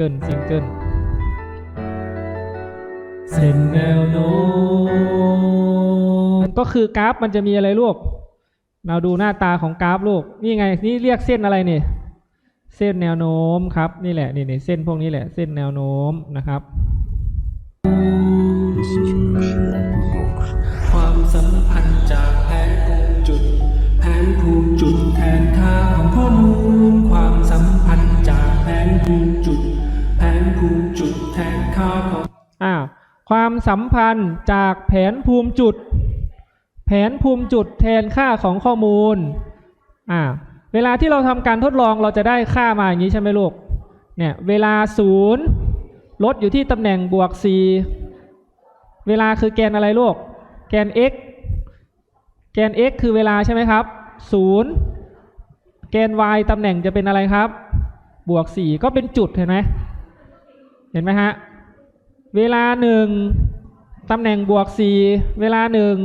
เกิลซิงเกิลเส้นแนวโน้มก็คือกราฟมันจะมีอะไรลูก เราดูหน้าตาของกราฟลูก นี่ไง นี่เรียกเส้นอะไรนี่เส้นแนวโน้มครับ นี่แหละ นี่นี่เส้นพวกนี้แหละ เส้นแนวโน้มนะครับ ความสัมพันธ์จากแผนภูมิจุด แผนภูมิจุดแทนค่าของข้อมูลอ่าเวลาที่เราทำการทดลองเราจะได้ค่ามาอย่างนี้ใช่ไหมลูกเนี่ยเวลาศูนย์ลดอยู่ที่ตำแหน่งบวก 4 เวลาคือแกนอะไรลูก แกน x แกน x คือเวลาใช่ไหมครับ 0 แกน y ตำแหน่งจะเป็นอะไรครับ บวก 4 ก็เป็นจุดเห็นไหมเห็นไหมฮะ เวลาหนึ่งตำแหน่งบวกสี่เวลาหนึ่ง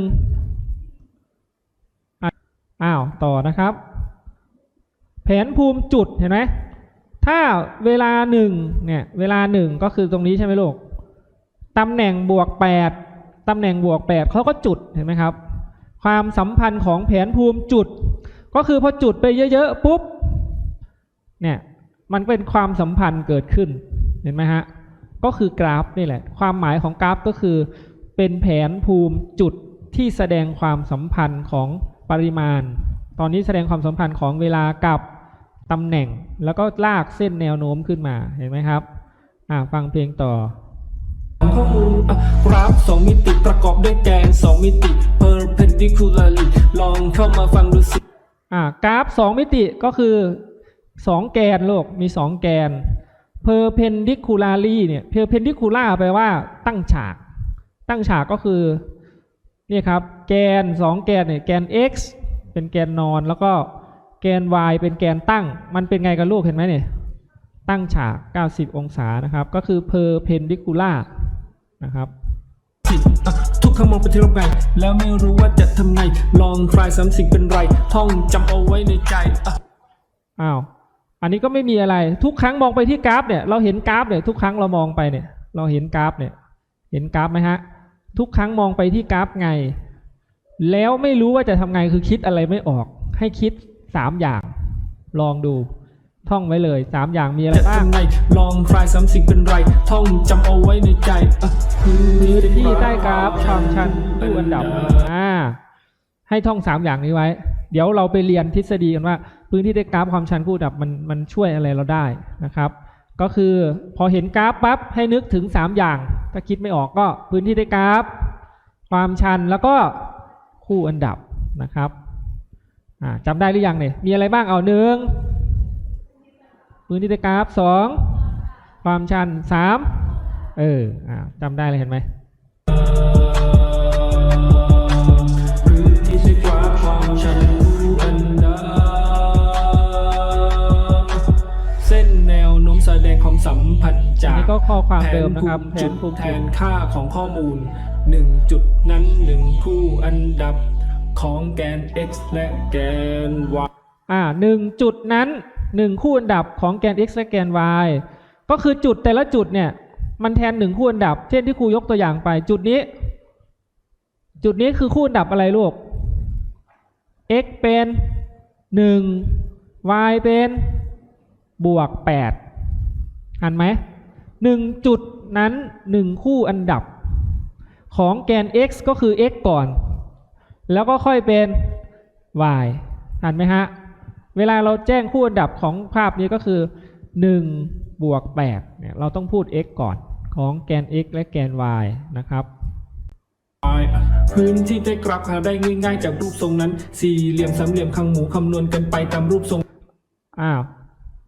อ้าว ต่อนะครับ แผนภูมิจุดเห็นไหมถ้าเวลาหนึ่งเนี่ย เวลาหนึ่งก็คือตรงนี้ใช่ไหมลูกตำแหน่งบวกแปดตำแหน่งบวกแปดเขาก็จุดเห็นไหมครับ ความสัมพันธ์ของแผนภูมิจุด ก็คือพอจุดไปเยอะๆปุ๊บเนี่ยมันเป็นความสัมพันธ์เกิดขึ้นเห็นไหมฮะ ก็คือกราฟนี่แหละ ความหมายของกราฟก็คือ เป็นแผนภูมิจุดที่แสดงความสัมพันธ์ของปริมาณ ตอนนี้แสดงความสัมพันธ์ของเวลากับตำแหน่ง แล้วก็ลากเส้นแนวโน้มขึ้นมาเห็นไหมครับอ่าฟังเพลงต่อข้อมูลอะกราฟสองมิติประกอบด้วยแกนสองมิติ perpendicularly ลองเข้ามาฟังดูสิอ่ากราฟสองมิติก็คือ2แกนโลกมี2แกน perpendicularly เนี่ย perpendicular แปลว่าตั้งฉาก ตั้งฉากก็คือนี่ครับ แกน 2 แกนเนี่ยแกน x เป็นแกนนอนแล้วก็แกน y เป็นแกนตั้ง มันเป็นไงกันลูกเห็นไหมเนี่ย ตั้งฉาก 90 องศานะครับ ก็คือ perpendicular นะครับสิอะทุกคำมองไปที่รอบไกลแล้วไม่รู้ว่าจะทำไง ลองคลายสามสิ่งเป็นไร ท่องจำเอาไว้ในใจอะอ้าว อันนี้ก็ไม่มีอะไร ทุกครั้งมองไปที่กราฟเนี่ย เราเห็นกราฟเนี่ยทุกครั้งเรามองไปเนี่ย เราเห็นกราฟเนี่ย เห็นกราฟไหมฮะ ทุกครั้งมองไปที่กราฟไง แล้วไม่รู้ว่าจะทำไงคือคิดอะไรไม่ออก ให้คิดสามอย่าง ลองดูท่องไว้เลยสามอย่างมีอะไรจะบ้างทำไงลองคลายสามสิ่งเป็นไร ท่องจำเอาไว้ในใจอะพื้นที่ใต้กราฟความชันคู่อันดับอ่าให้ท่องสามอย่างนี้ไว้ เดี๋ยวเราไปเรียนทฤษฎีกันว่า พื้นที่ใต้กราฟความชันคู่อันดับมันมันช่วยอะไรเราได้นะครับ ก็คือพอเห็นกราฟปั๊บให้นึกถึงสามอย่าง ถ้าคิดไม่ออกก็พื้นที่ใต้กราฟ ความชันแล้วก็คู่อันดับนะครับอ่าจำได้หรือยังเนี่ยมีอะไรบ้างเอาหนึ่งพื้นที่ใต้กราฟสองความชันสามเอออ่าจำได้เลยเห็นไหม แสดงความสัมพันธ์อันจากนี้ก็ข้อความเดิมนะครับแผแผนนภูภูมิมิจุดแทจุดนค่าของข้อมูลหนึ่งจุดนั้นหนึ่งคู่อันดับของแกน x และแกน y อ่าหนึ่งจุดนั้นหนึ่งคู่อันดับของแกน x และแกน y ก็คือจุดแต่ละจุดเนี่ย มันแทนหนึ่งคู่อันดับ เช่นที่ครูยกตัวอย่างไป จุดนี้ จุดนี้คือคู่อันดับอะไรลูก x เป็นหนึ่ง y เป็นบวกแปด อันไหมหนึ่งจุดนั้นหนึ่งคู่อันดับ ของแกน x ก็คือ x ก่อน แล้วก็ค่อยเป็น y ทันไหมฮะ เวลาเราแจ้งคู่อันดับของภาพนี้ก็คือ1บวก8เนี่ยเราต้องพูด x ก่อนของแกน x และแกน y นะครับพื้นที่ได้กราฟหาได้ง่ายๆ จากรูปทรงนั้น สี่เหลี่ยมสามเหลี่ยมข้างหมูคำนวณกันไปตามรูปทรง อ้าว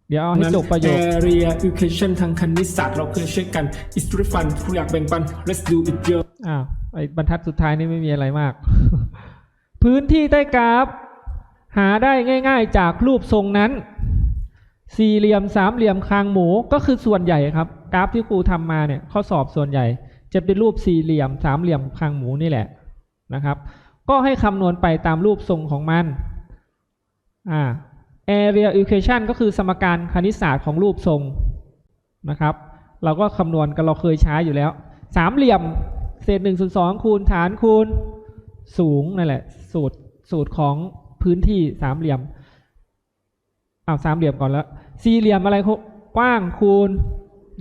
เดี๋ยวเอาให้นั้นจบประโยค area equation ทางคณิตศาสตร์เราเคยช่วยกัน is very fun คุณอยากแบ่งปัน let's do it เยอะอ้าวไอ้บรรทัดสุดท้ายนี่ไม่มีอะไรมาก พื้นที่ใต้กราฟ หาได้ง่าย ๆ จากรูปทรงนั้น สี่เหลี่ยมสามเหลี่ยมคางหมูก็คือส่วนใหญ่ครับ กราฟที่ครูทำมาเนี่ยข้อสอบส่วนใหญ่ จะเป็นรูปสี่เหลี่ยมสามเหลี่ยมคางหมูนี่แหละนะครับ ก็ให้คำนวณไปตามรูปทรงของมัน อ่า area equation ก็คือสมการคณิตศาสตร์ของรูปทรงนะครับ เราก็คำนวณกันเราเคยใช้อยู่แล้ว สามเหลี่ยมเศษหนึ่งส่วนสองคูณฐานคูณสูงนั่นแหละ สูตรสูตรของพื้นที่สามเหลี่ยมอ้าวสามเหลี่ยมก่อนแล้วสี่เหลี่ยมอะไรครับกว้างคูณ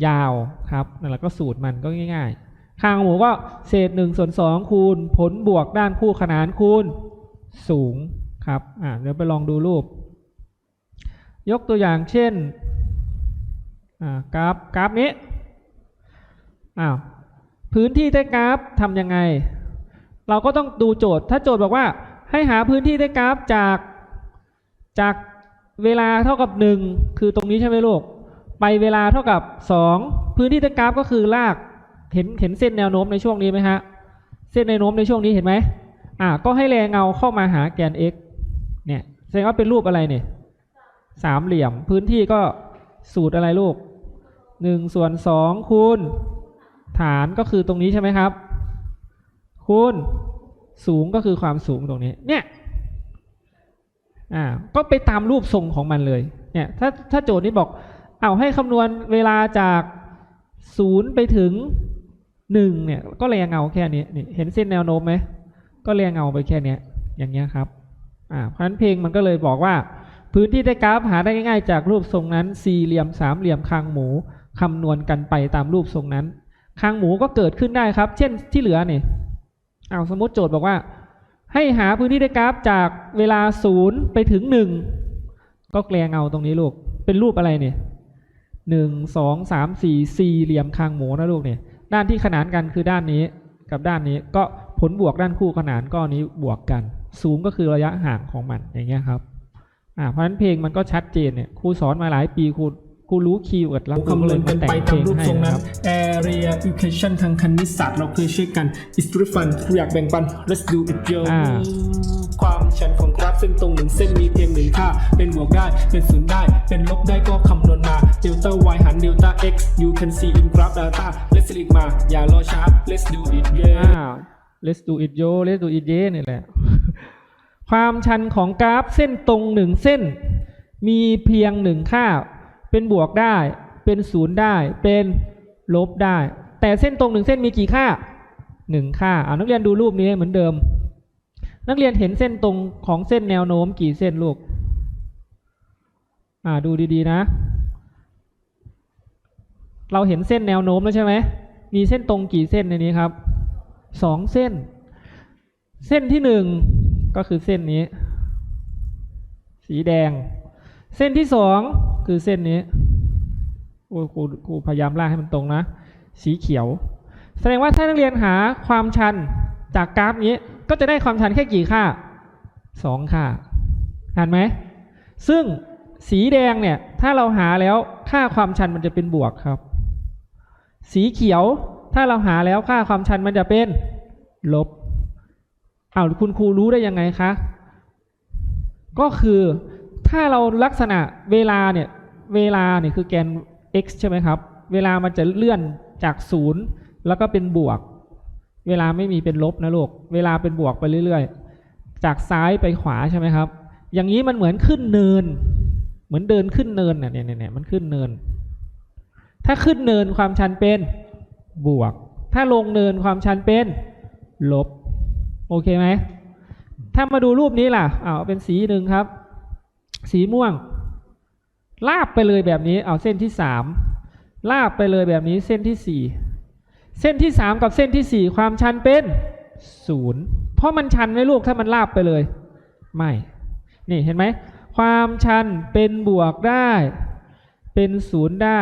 ยาวครับนั่นแหละก็สูตรมันก็ง่ายๆข้างหมูก็เศษหนึ่งส่วนสองคูณผลบวกด้านคู่ขนานคูณสูงครับอ่าเดี๋ยวไปลองดูรูป ยกตัวอย่างเช่นกราฟกราฟนี้อ้าวพื้นที่ใต้กราฟทำยังไง เราก็ต้องดูโจทย์ถ้าโจทย์บอกว่าให้หาพื้นที่ใต้กราฟจากจากเวลาเท่ากับ 1 คือตรงนี้ใช่ไหมลูกไปเวลาเท่ากับ 2 พื้นที่ใต้กราฟก็คือลากเห็นเห็นเส้นแนวโน้มในช่วงนี้ไหมฮะเส้นแนวโน้มในช่วงนี้เห็นไหมอ่าก็ให้แรงเงาเข้ามาหาแกน x เนี่ยแสดงว่าเป็นรูปอะไรเนี่ย สามเหลี่ยม พื้นที่ก็สูตรอะไรลูกหนึ่งส่วนสองคูณ ฐานก็คือตรงนี้ใช่ไหมครับ คูณสูงก็คือความสูงตรงนี้ เนี่ย อ่า ก็ไปตามรูปทรงของมันเลย เนี่ย ถ้าถ้าโจทย์นี้บอก เอาให้คำนวณเวลาจากศูนย์ไปถึงหนึ่งเนี่ย ก็แรงเงาแค่นี้นี่เห็นเส้นแนวโน้มไหม ก็แรงเงาไปแค่นี้อย่างเงี้ยครับ อ่า เพราะฉะนั้นเพลงมันก็เลยบอกว่า พื้นที่ใต้กราฟหาได้ง่ายๆ จากรูปทรงนั้น สี่เหลี่ยมสามเหลี่ยมคางหมูคำนวณกันไปตามรูปทรงนั้น คางหมูก็เกิดขึ้นได้ครับ เช่นที่เหลือเนี่ยเอาสมมติโจทย์บอกว่า ให้หาพื้นที่ใต้กราฟจากเวลาศูนย์ไปถึงหนึ่งก็แกลเงาตรงนี้ลูก เป็นรูปอะไรเนี่ยหนึ่งสองสามสี่สี่เหลี่ยมคางหมูนะลูกเนี่ย ด้านที่ขนานกันคือด้านนี้กับด้านนี้ก็ผลบวกด้านคู่ขนานก็อันนี้บวกกันสูงก็คือระยะห่างของมันอย่างเงี้ยครับ อ่าเพราะฉะนั้นเพลงมันก็ชัดเจนเนี่ยครูสอนมาหลายปีครูครูรู้คีย์เวิร์ดแล้วครูคำนเลวยณมากันแต่ไปงเพตาลมงรูปให้ทรงนะนั้คนรับ area equation ทางคณิตศาสตร์เราเคยช่วยกัน history fun อยากแบ่งปัน let's do it yo อ่าความชันของกราฟเส้นตรงหนึ่งเส้นมีเพียงหนึ่งค่า เป็นบวกได้ เป็นศูนย์ได้ เป็นลบได้ก็คำนวณมา delta y หาร delta x you can see in graph data let's click มา อย่ารอช้า let's do it yeah อ้าว let's do it yo let's do it yeah นี่แหละ ความชันของกราฟเส้นตรงหนึ่งเส้น มีเพียงหนึ่งค่า เป็นบวกได้ เป็นศูนย์ได้ เป็นลบได้ แต่เส้นตรงหนึ่งเส้นมีกี่ค่าหนึ่งค่าอ่านักเรียนดูรูปนี้เหมือนเดิม นักเรียนเห็นเส้นตรงของเส้นแนวโน้มกี่เส้นลูกอ่าดูดีๆนะ เราเห็นเส้นแนวโน้มแล้วใช่ไหมมีเส้นตรงกี่เส้นในนี้ครับสองเส้น เส้นที่หนึ่ง ก็คือเส้นนี้ สีแดง เส้นที่สองคือเส้นนี้โอ้ครูครูพยายามลากให้มันตรงนะ สีเขียว แสดงว่าถ้านักเรียนหาความชันจากกราฟนี้ ก็จะได้ความชันแค่กี่ค่าสองค่าเห็นไหม ซึ่งสีแดงเนี่ย ถ้าเราหาแล้วค่าความชันมันจะเป็นบวกครับ สีเขียวถ้าเราหาแล้วค่าความชันมันจะเป็นลบ อ้าวคุณครูรู้ได้ยังไงคะ ก็คือถ้าเราลักษณะเวลาเนี่ยเวลาเนี่ยคือแกน x ใช่ไหมครับ เวลามันจะเลื่อนจากศูนย์แล้วก็เป็นบวก เวลาไม่มีเป็นลบนะลูก เวลาเป็นบวกไปเรื่อยๆ จากซ้ายไปขวาใช่ไหมครับ อย่างนี้มันเหมือนขึ้นเนิน เหมือนเดินขึ้นเนินเนี่ยเนี่ยเนี่ยมันขึ้นเนิน ถ้าขึ้นเนินความชันเป็นบวก ถ้าลงเนินความชันเป็นลบ โอเคไหม ถ้ามาดูรูปนี้ล่ะเอาเป็นสีหนึ่งครับ สีม่วง ลาบไปเลยแบบนี้ เอาเส้นที่สามลาบไปเลยแบบนี้เส้นที่สี่เส้นที่สามกับเส้นที่สี่ความชันเป็นศูนย์เพราะมันชันไหมลูกถ้ามันลาบไปเลย ไม่ นี่เห็นไหม ความชันเป็นบวกได้ เป็นศูนย์ได้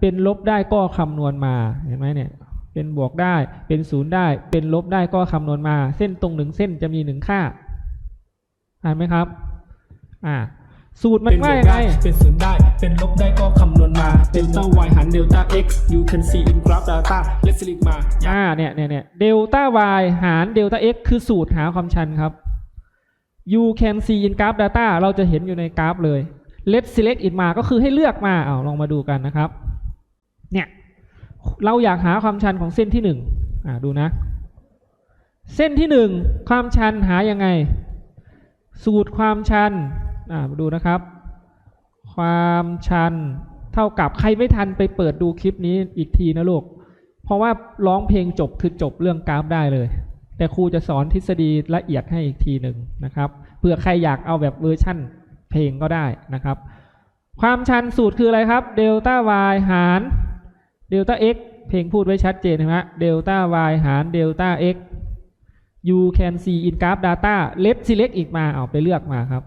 เป็นลบได้ก็คำนวณมา เห็นไหมเนี่ย เป็นบวกได้ เป็นศูนย์ได้ เป็นลบได้ก็คำนวณมา เส้นตรงหนึ่งเส้นจะมีหนึ่งค่าอ่านไหมครับ อ่า สูตรมันเป็นบว่าวกยังไงได้เป็นศูนย์ได้ เป็นลบได้ก็คำนวณมา delta y หาร delta x you can see in graph data let's click มา อ่า เนี่ยเนี่ยเนี่ยเดลต้า y หารเดลต้า x คือสูตรหาความชันครับ you can see in graph data เราจะเห็นอยู่ในกราฟเลย let's select it มา ก็คือให้เลือกมา เอาลองมาดูกันนะครับ เนี่ย เราอยากหาความชันของเส้นที่หนึ่งอ่าดูนะ เส้นที่หนึ่งความชันหายังไง สูตรความชันอ่ามาดูนะครับ ความชันเท่ากับใครไม่ทันไปเปิดดูคลิปนี้อีกทีนะลูก เพราะว่าร้องเพลงจบคือจบเรื่องกราฟได้เลย แต่ครูจะสอนทฤษฎีละเอียดให้อีกทีหนึ่งนะครับเผื่อใครอยากเอาแบบเวอร์ชั่นเพลงก็ได้นะครับ ความชันสูตรคืออะไรครับเดลต้า y หาร เดลต้า x เพลงพูดไว้ชัดเจนนะฮะเดลต้า y หารเดลต้า x you can see in graph data let select อีกมาเอาไปเลือกมาครับ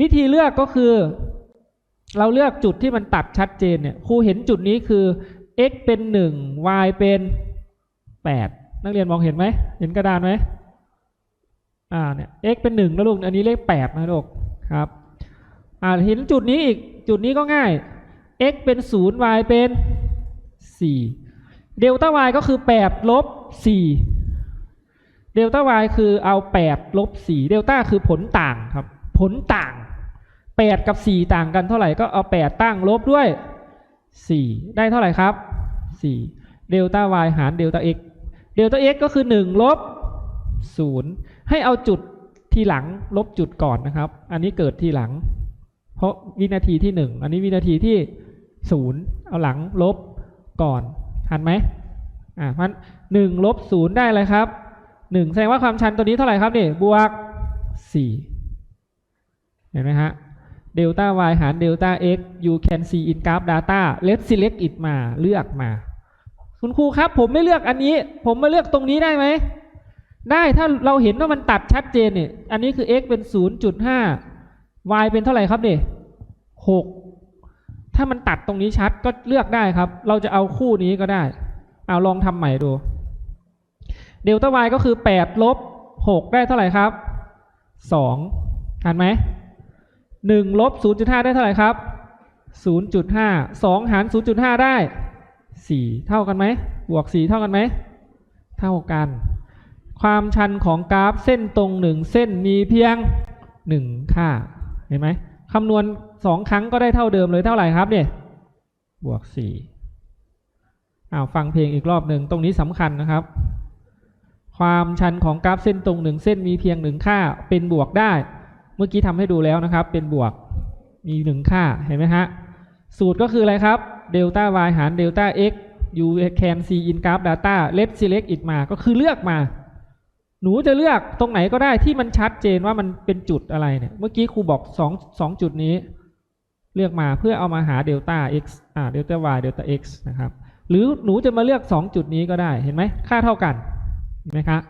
วิธีเลือกก็คือ เราเลือกจุดที่มันตัดชัดเจนเนี่ยครูเห็นจุดนี้คือ x เป็น 1 y เป็น 8 นักเรียนมองเห็นไหม เห็นกระดานไหมอ่าเนี่ย x เป็น1นะลูก อันนี้เลข 8 นะลูกครับ อ่าเห็นจุดนี้อีก จุดนี้ก็ง่าย x เป็น 0 y เป็น 4เดลต้า y ก็คือ8ลบ4เดลต้า y คือเอา8ลบ4เดลต้าคือผลต่างครับ ผลต่าง 8 กับ 4 ต่างกันเท่าไหร่ก็เอา 8 ตั้งลบด้วย 4 ได้เท่าไหร่ครับ 4 เดลต้า y หารเดลต้า x เดลต้า x ก็คือ 1 ลบ 0 ให้เอาจุดทีหลังลบจุดก่อนนะครับ อันนี้เกิดทีหลัง เพราะวินาทีที่ 1 อันนี้วินาทีที่ 0 เอาหลังลบ ก่อนทันไหมอ่าเพราะหนึ่งลบศูนย์ได้เลยครับหนึ่งแสดงว่าความชันตัวนี้เท่าไหร่ครับนี่บวกสี่เห็นไหมฮะเดลต้า y หารเดลต้า x you can see in graph data let's select it มาเลือกมา คุณครูครับ ผมไม่เลือกอันนี้ ผมมาเลือกตรงนี้ได้ไหม ได้ถ้าเราเห็นว่ามันตัดชัดเจนเนี่ยอันนี้คือ x เป็น 0.5 y เป็นเท่าไหร่ครับเนี่ยหก ถ้ามันตัดตรงนี้ชัดก็เลือกได้ครับ เราจะเอาคู่นี้ก็ได้ เอาลองทำใหม่ดู เดลต้า y ก็คือ8ลบ6ได้เท่าไหร่ครับ2ทันไหม1ลบ0.5 ได้เท่าไหร่ครับ0.5 2หาร0.5 ได้ 4 เท่ากันไหมบวก 4 เท่ากันไหม เท่ากัน ความชันของกราฟเส้นตรง 1 เส้นมีเพียง 1 ค่า เห็นไหมคำนวณ 2ครั้งก็ได้เท่าเดิมเลยเท่าไหร่ครับเนี่ยบวก4อ้าวฟังเพลงอีกรอบหนึ่งตรงนี้สำคัญนะครับ ความชันของกราฟเส้นตรงหนึ่งเส้นมีเพียงหนึ่งค่าเป็นบวกได้ เมื่อกี้ทำให้ดูแล้วนะครับ เป็นบวกมีหนึ่งค่าเห็นไหมฮะสูตรก็คืออะไรครับเดลต้า y หารเดลต้า x you can see in graph data let select it มาก็คือเลือกมา หนูจะเลือกตรงไหนก็ได้ที่มันชัดเจนว่ามันเป็นจุดอะไรเนี่ย เมื่อกี้ครูบอกสองสองจุดนี้ เลือกมาเพื่อเอามาหาเดลต้า x อ่าเดลต้า y เดลต้า x นะครับ หรือหนูจะมาเลือก 2 จุดนี้ก็ได้ เห็นไหม ค่าเท่ากันเห็นไหมครับ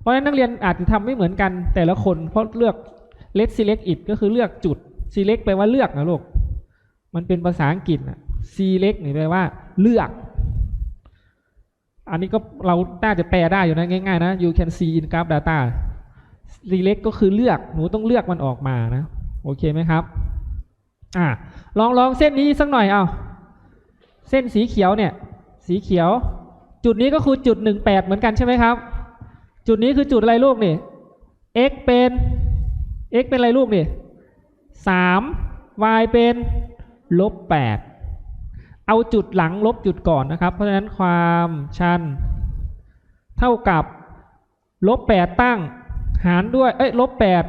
เพราะฉะนั้นนักเรียนอาจจะทำไม่เหมือนกันแต่ละคน เพราะเลือก let select it ก็คือเลือกจุด select แปลว่าเลือกนะลูก มันเป็นภาษาอังกฤษนะ select นี่แปลว่าเลือก อันนี้ก็เราน่าจะแปลได้อยู่นะง่ายๆนะ you can see in graph data select ก็คือเลือก หนูต้องเลือกมันออกมานะ โอเคไหมครับ อ่าลองลองเส้นนี้สักหน่อยเอาเส้นสีเขียวเนี่ย สีเขียว จุดนี้ก็คือจุดหนึ่งแปดเหมือนกันใช่ไหมครับ จุดนี้คือจุดอะไรลูกนี่ x เป็น x เป็นอะไรลูกนี่สาม y เป็นลบแปดเอาจุดหลังลบจุดก่อนนะครับ เพราะฉะนั้นความชัน เท่ากับลบแปดตั้ง หารด้วย เอ้ยลบแปด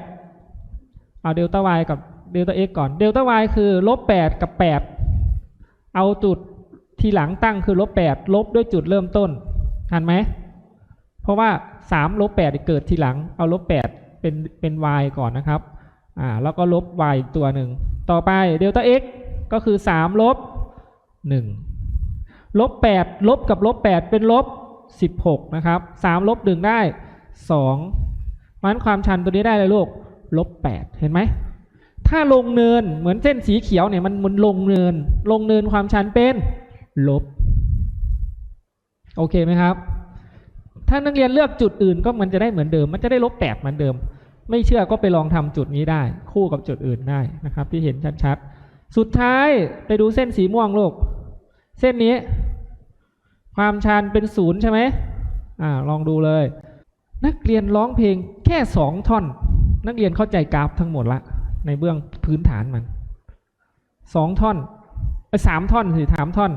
เอาเดลต้า y กับ เดลต้า x ก่อน เดลต้า y คือลบแปดกับแปดเอาจุดทีหลังตั้งคือลบแปดลบด้วยจุดเริ่มต้นทันไหม เพราะว่าสามลบแปดเกิดทีหลัง เอาลบแปดเป็นเป็น y ก่อนนะครับ อ่า แล้วก็ลบ y อีกตัวหนึ่ง ต่อไปเดลต้า x ก็คือสามลบหนึ่งลบแปดลบกับลบแปดเป็นลบสิบหกนะครับสามลบหนึ่งได้สองมันความชันตัวนี้ได้เลยลูกลบแปดเห็นไหม ถ้าลงเนินเหมือนเส้นสีเขียวเนี่ยมันมันลงเนิน ลงเนินความชันเป็นลบ โอเคไหมครับ ถ้านักเรียนเลือกจุดอื่นก็มันจะได้เหมือนเดิม มันจะได้ลบแปดเหมือนเดิม ไม่เชื่อก็ไปลองทำจุดนี้ได้ คู่กับจุดอื่นได้นะครับ ที่เห็นชัดๆ สุดท้ายไปดูเส้นสีม่วงลูกเส้นนี้ ความชันเป็นศูนย์ใช่ไหมอ่าลองดูเลย นักเรียนร้องเพลงแค่สองท่อน นักเรียนเข้าใจกราฟทั้งหมดละ ในเบื้องพื้นฐานมันสองท่อนเอ้สามท่อนสิสามท่อน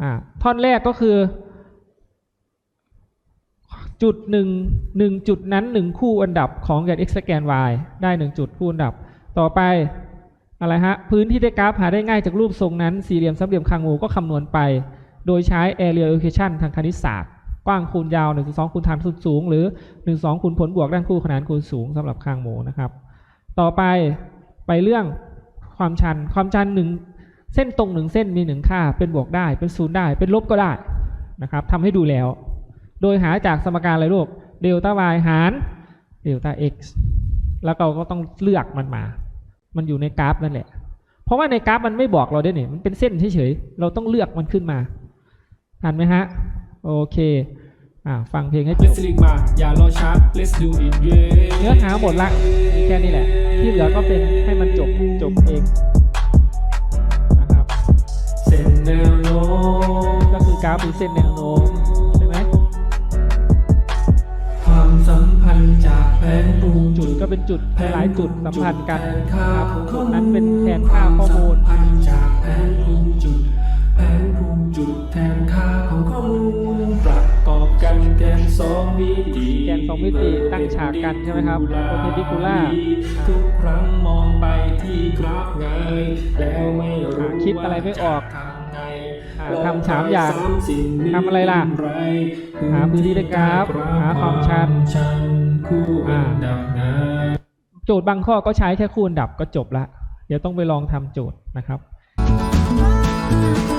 อ่าท่อนแรกก็คือ จุดหนึ่งหนึ่งจุดนั้นหนึ่งคู่อันดับของแกน x สแกน y ได้หนึ่งจุดคู่อันดับ ต่อไปอะไรฮะพื้นที่ได้กราฟหาได้ง่ายจากรูปทรงนั้น สี่เหลี่ยมสามเหลี่ยมคางหมูก็คำนวณไป โดยใช้ area equation ทางคณิตศาสตร์ กว้างคูณยาว1 2คูณฐานสูง หรือ 1 2คูณผลบวกด้านคู่ขนานคูณสูงสำหรับคางหมูนะครับ ต่อไปไปเรื่องความชัน ความชันหนึ่งเส้นตรงหนึ่งเส้นมีหนึ่งค่า เป็นบวกได้ เป็นศูนย์ได้ เป็นลบก็ได้นะครับทำให้ดูแล้ว โดยหาจากสมการอะไรลูกเดลต้า y หารเดลต้า x แล้วเราก็ต้องเลือกมันมา มันอยู่ในกราฟนั่นแหละ เพราะว่าในกราฟมันไม่บอกเราด้วยเนี่ยมันเป็นเส้นเฉยๆ เราต้องเลือกมันขึ้นมาทันไหมฮะ โอเค อ่าฟังเพลงให้จเลสบลิกมาอย่ารอช้า let's do it yeah เนื้อหาหมดละแค่นี้แหละ ที่เหลือก็เป็นให้มันจบจบเองนะครับ เส้นแนวโน้มก็คือกราฟหรือเส้นแนวโน้มใช่ไหมความสัมพันธ์จากแผนภูมิจุจุดดก็เป็นจุดหลายๆจุดสัมพันธ์กันนะครับของจุดนั้นเป็นแทนค่าข้อมูลวามสัมพันธ์จากแผนภูมิจุดแผนภูมิจุดแทนค่าของข้อมูลประกอบกัน แกนสองมิติแกนสองมิติตั้งฉากกันใช่ไหมครับ perpendicular ทุกครั้งมองไปที่กราฟไงแล้วไม่รู้อ่าคิดอะไรไม่ออกว่าจะทำไงอ่าทำสามอย่างสสิ่นี้ทำอะไรล่ะ หาพื้นที่ในกราฟ หาความชันชันคู่อันดับไงโจทย์บางข้อก็ใช้แค่คูณดับก็จบละ เดี๋ยวต้องไปลองทำโจทย์นะครับ Thank